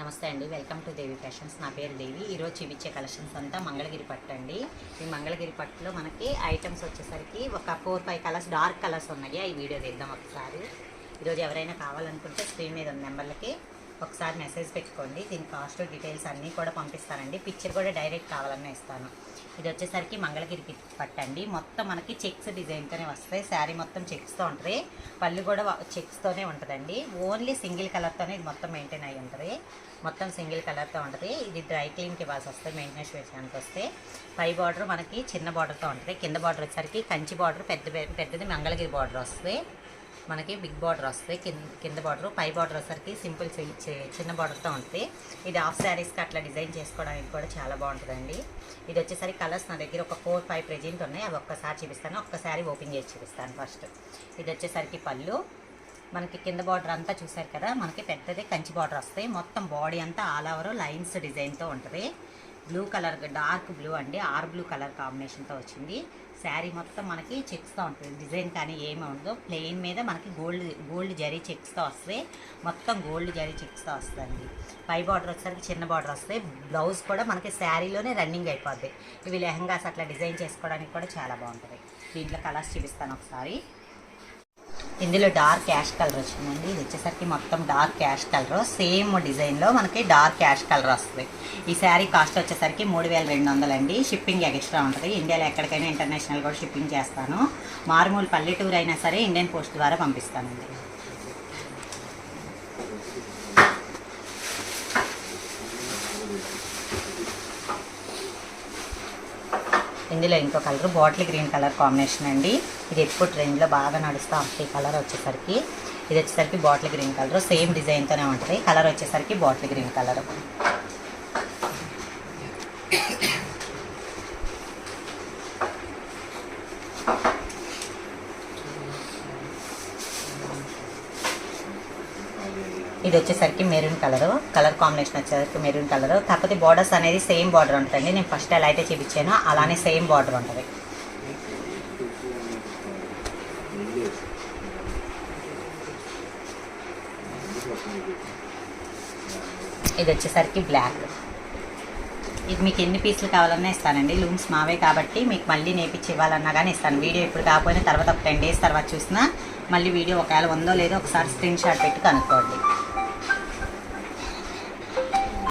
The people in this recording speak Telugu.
నమస్తే అండి. Welcome to Devi fashions. నా పేరు దేవి. ఈరోజు చూపించే కలెక్షన్స్ అంతా మంగళగిరి పట్టు అండి. ఈ మంగళగిరి పట్టులో మనకి ఐటమ్స్ వచ్చేసరికి ఒక four five colours dark colours ఉన్నాయి. ఈ వీడియో తీద్దాం ఒకసారి. ఈరోజు ఎవరైనా కావాలనుకుంటే స్క్రీన్ మీద ఉన్న నెంబర్లకి ఒకసారి మెసేజ్ పెట్టుకోండి. దీని కాస్ట్ డీటెయిల్స్ అన్నీ కూడా పంపిస్తానండి. పిక్చర్ కూడా డైరెక్ట్ కావాలన్నా ఇస్తాను. ఇది వచ్చేసరికి మంగళగిరికి పట్టండి మొత్తం మనకి చెక్స్ డిజైన్తోనే వస్తాయి. శారీ మొత్తం చెక్స్తో ఉంటుంది. పళ్ళు కూడా చెక్స్తోనే ఉంటుందండి. ఓన్లీ సింగిల్ కలర్తోనే ఇది మొత్తం మెయింటైన్ అయి ఉంటుంది. మొత్తం సింగిల్ కలర్తో ఉంటుంది. ఇది డ్రై క్లీన్కి ఇవ్వాల్సి వస్తుంది మెయింటెనెన్స్ విషయానికి వస్తే. పై బార్డర్ మనకి చిన్న బార్డర్తో ఉంటుంది. కింద బార్డర్ వచ్చేసరికి కంచి బార్డర్ పెద్ద పెద్దది మంగళగిరి బార్డర్ వస్తుంది. మనకి బిగ్ బార్డర్ వస్తుంది కింద కింద బార్డర్ పై బార్డర్ వచ్చేసరికి సింపుల్ చిన్న బార్డర్తో ఉంటుంది ఇది హాఫ్ శారీస్కి అట్లా డిజైన్ చేసుకోవడానికి కూడా చాలా బాగుంటుందండి. ఇది వచ్చేసరికి కలర్స్ నా దగ్గర ఒక ఫోర్ ఫైవ్ ప్రెజెంట్ ఉన్నాయి. అవి ఒక్కసారి చూపిస్తాను. ఒక్కసారి ఓపెన్ చేసి చూపిస్తాను ఫస్ట్ ఇది వచ్చేసరికి పళ్ళు. మనకి కింద బార్డర్ అంతా చూసారు కదా మనకి పెద్దది కంచి బార్డర్ వస్తాయి. మొత్తం బాడీ అంతా ఆల్ ఓవర్ లైన్స్ డిజైన్తో ఉంటుంది. బ్లూ కలర్ డార్క్ బ్లూ అండి ఆర్ బ్లూ కలర్ కాంబినేషన్తో వచ్చింది. శారీ మొత్తం మనకి చెక్స్తో ఉంటుంది. డిజైన్ కానీ ఏమి ఉండదు. ప్లెయిన్ మీద మనకి గోల్డ్ గోల్డ్ జరీ చెక్స్తో వస్తాయి. మొత్తం గోల్డ్ జరీ చెక్స్తో వస్తుంది పై బార్డర్ వచ్చేసరికి చిన్న బార్డర్ వస్తాయి. బ్లౌజ్ కూడా మనకి శారీలోనే రన్నింగ్ అయిపోద్ది. ఇవి లెహంగాస్ అట్లా డిజైన్ చేసుకోవడానికి కూడా చాలా బాగుంటుంది. దీంట్లో కలర్స్ చూపిస్తాను ఒకసారి. ఇందులో డార్క్ యాష్ కలర్ వచ్చిందండి. ఇది వచ్చేసరికి మొత్తం డార్క్ యాష్ కలర్. సేమ్ డిజైన్లో మనకి డార్క్ యాష్ కలర్ వస్తుంది. ఈ శారీ కాస్ట్ వచ్చేసరికి మూడు వేల రెండు వందలండి షిప్పింగ్ ఎక్స్ట్రా ఉంటుంది. ఇండియాలో ఎక్కడికైనా ఇంటర్నేషనల్ కూడా షిప్పింగ్ చేస్తాను. మారుమూల పల్లెటూరు అయినా సరే ఇండియన్ పోస్ట్ ద్వారా పంపిస్తానండి. ఇందులో ఇంకో colour bottle green colour combination అండి. ఇది ఎప్పుడు ట్రెండ్లో బాగా నడుస్తూ ఉంటుంది ఈ కలర్ వచ్చేసరికి. ఇది వచ్చేసరికి బాటిల్ గ్రీన్ కలర్. సేమ్ డిజైన్తోనే ఉంటుంది. కలర్ వచ్చేసరికి బాటిల్ గ్రీన్ కలర్. ఇది వచ్చేసరికి మెరూన్ కలర్. కలర్ కాంబినేషన్ వచ్చేసరికి మెరూన్ కలర్. కాకపోతే బార్డర్స్ అనేది సేమ్ బార్డర్ ఉంటుందండి. నేను ఫస్ట్ ఎలా అయితే చూపించానో అలానే సేమ్ బార్డర్ ఉంటుంది. ఇది వచ్చేసరికి బ్లాక్. ఇది మీకు ఎన్ని పీసులు కావాలన్నా ఇస్తానండి. లూమ్స్ మావే కాబట్టి మీకు మళ్ళీ నేర్పించి ఇవ్వాలన్నా కానీ ఇస్తాను. వీడియో ఇప్పుడు కాకపోయినా తర్వాత ఒక టెన్ డేస్ తర్వాత చూసినా మళ్ళీ వీడియో ఒకవేళ ఉందో లేదో ఒకసారి స్క్రీన్ షాట్ పెట్టి కనుక్కోండి.